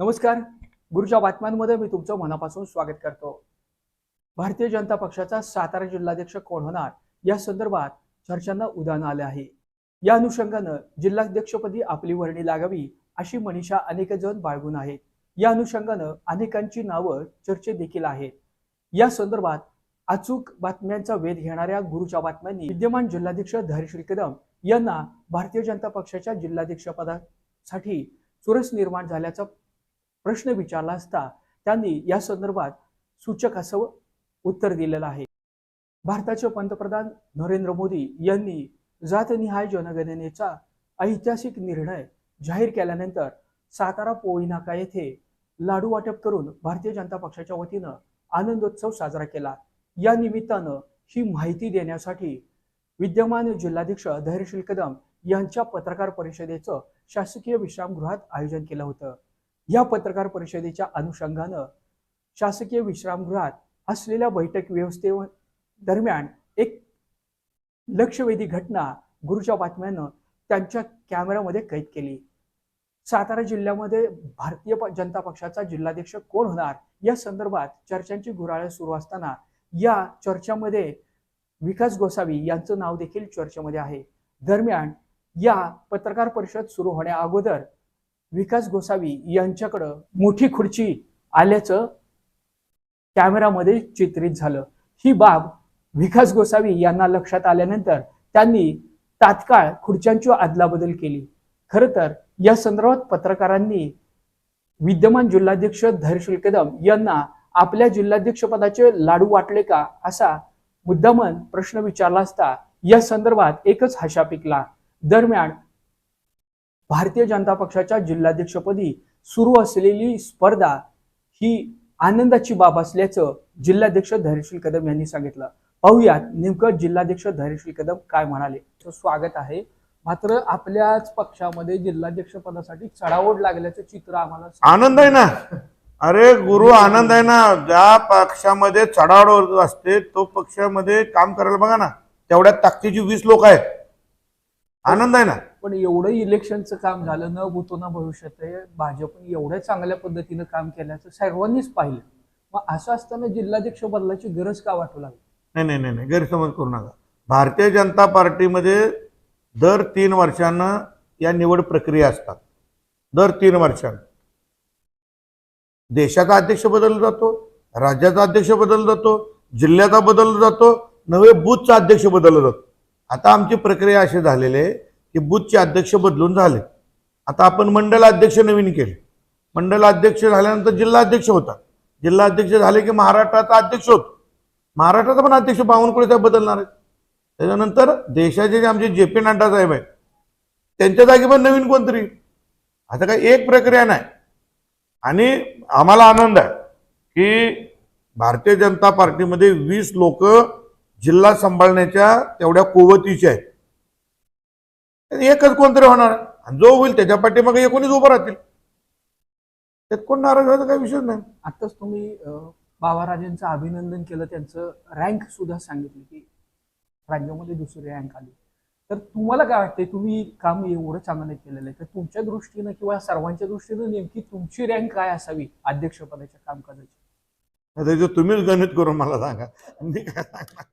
नमस्कार. गुरुच्या बातम्यांमध्ये मी तुमचं मनापासून स्वागत करतो. भारतीय जनता पक्षाचा सातारा जिल्हाध्यक्ष कोण होणार या संदर्भात चर्चांना उदाहरण आले आहे. या अनुषंगानं जिल्हाध्यक्षपदी आपली वर्णी लागावी अशी मनीषा अनेक जण बाळगून आहेत. या अनुषंगानं अनेकांची नावं चर्चे देखील आहेत. या संदर्भात अचूक बातम्यांचा वेध घेणाऱ्या गुरुच्या बातम्यांनी विद्यमान जिल्हाध्यक्ष धैर्यश्री कदम यांना भारतीय जनता पक्षाच्या जिल्हाध्यक्षपदासाठी चुरस निर्माण झाल्याचं प्रश्न विचारला असता त्यांनी या संदर्भात सूचक असं उत्तर दिलेलं आहे. भारताचे पंतप्रधान नरेंद्र मोदी यांनी जातनिहाय जनगणनेचा ऐतिहासिक निर्णय जाहीर केल्यानंतर सातारा पोईनाका येथे लाडू वाटप करून भारतीय जनता पक्षाच्या वतीनं आनंदोत्सव साजरा केला. या निमित्तानं ही माहिती देण्यासाठी विद्यमान जिल्हाध्यक्ष धैर्यशील कदम यांच्या पत्रकार परिषदेचं शासकीय विश्रामगृहात आयोजन केलं होतं. या पत्रकार परिषदेच्या अनुषंगानं शासकीय विश्रामगृहात असलेल्या बैठक व्यवस्थे दरम्यान एक लक्षवेधी घटना गुरुच्या बातम्यानं त्यांच्या कॅमेऱ्यामध्ये कैद केली. सातारा जिल्ह्यामध्ये भारतीय प- जनता पक्षाचा जिल्हाध्यक्ष कोण होणार? या संदर्भात चर्चांची गुराळ्या सुरू असताना या चर्चामध्ये विकास गोसावी यांचं नाव देखील चर्चेमध्ये आहे. दरम्यान या पत्रकार परिषद सुरू होण्या अगोदर विकास गोसावी यांच्याकडं मोठी खुर्ची आल्याचं कॅमेरामध्ये चित्रित झालं. ही बाब विकास गोसावी यांना लक्षात आल्यानंतर त्यांनी तात्काळ खुर्च्यांची अदलाबदल केली. खरं तर या संदर्भात पत्रकारांनी विद्यमान जिल्हाध्यक्ष धैर्यशील कदम यांना आपल्या जिल्हाध्यक्ष पदाचे लाडू वाटले का असा मुद्दामन प्रश्न विचारला असता या संदर्भात एकच हशा पिकला दरम्यान भारतीय जनता पक्षाच्या जिल्हाध्यक्षपदी सुरू असलेली स्पर्धा ही आनंदाची बाब असल्याचं जिल्हाध्यक्ष धैर्यशील कदम यांनी सांगितलं. पाहुयात नेमकं जिल्हाध्यक्ष धैर्यशील कदम काय म्हणाले. तर स्वागत आहे. मात्र आपल्याच पक्षामध्ये जिल्हाध्यक्ष पदासाठी चढाओढ लागल्याचं चित्र आम्हाला आनंद आहे ना? अरे गुरु आनंद आहे ना? ज्या पक्षामध्ये चढावड असते तो पक्षामध्ये काम करायला बघा ना. तेवढ्या ताकदीची वीस लोक आहेत. आनंद आहे ना? पण एवढं इलेक्शनचं काम झालं न भूतो ना भविष्यात आहे भाजपने एवढ्या चांगल्या पद्धतीनं काम केल्याचं सर्वांनीच पाहिलं. मग असं असताना जिल्हाध्यक्ष बदलाची गरज का वाटू लागली? नाही नाही नाही नाही गैरसमज करू नका. भारतीय जनता पार्टीमध्ये दर तीन वर्षांना या निवड प्रक्रिया असतात. दर तीन वर्षांना. देशाचा अध्यक्ष बदलला जातो राज्याचा अध्यक्ष बदलला जातो जिल्ह्याचा बदलला जातो नवे बूथचा अध्यक्ष बदलला जातो. आता आमची प्रक्रिया अशी झालेली आहे की बुथचे अध्यक्ष बदलून झाले. आता आपण मंडल अध्यक्ष नवीन केले. मंडल अध्यक्ष झाल्यानंतर जिल्हा अध्यक्ष होता जिल्हा अध्यक्ष झाले की महाराष्ट्राचा अध्यक्ष होतो. महाराष्ट्राचा पण अध्यक्ष बावनकुळे साहेब बदलणार आहेत. त्याच्यानंतर देशाचे जे आमचे जे पी नड्डा साहेब आहेत त्यांच्या जागी पण नवीन कोणतरी. आता काही एक प्रक्रिया नाही. आणि आम्हाला आनंद आहे की भारतीय जनता पार्टीमध्ये वीस लोक जिल्हा सांभाळण्याच्या तेवढ्या कुवतीचे आहेत. एकच कोणतरी होणार. आणि जो होईल त्याच्या पाठीमागे एकोणीस उभं राहतील. त्यात कोण नाराज व्हायचा काही विषय नाही. आताच तुम्ही बाबाराजांचं अभिनंदन केलं त्यांचं रँक सुद्धा सांगितलं की राज्यामध्ये दुसरी रँक आली. तर तुम्हाला काय वाटतंय तुम्ही काम एवढं चांगलं केलेलं आहे तर तुमच्या दृष्टीनं किंवा सर्वांच्या दृष्टीनं नेमकी तुमची रँक काय असावी अध्यक्षपदाच्या कामकाजाची? इथं तुम्हीच गणित करून मला सांगा. मी काय सांगणार?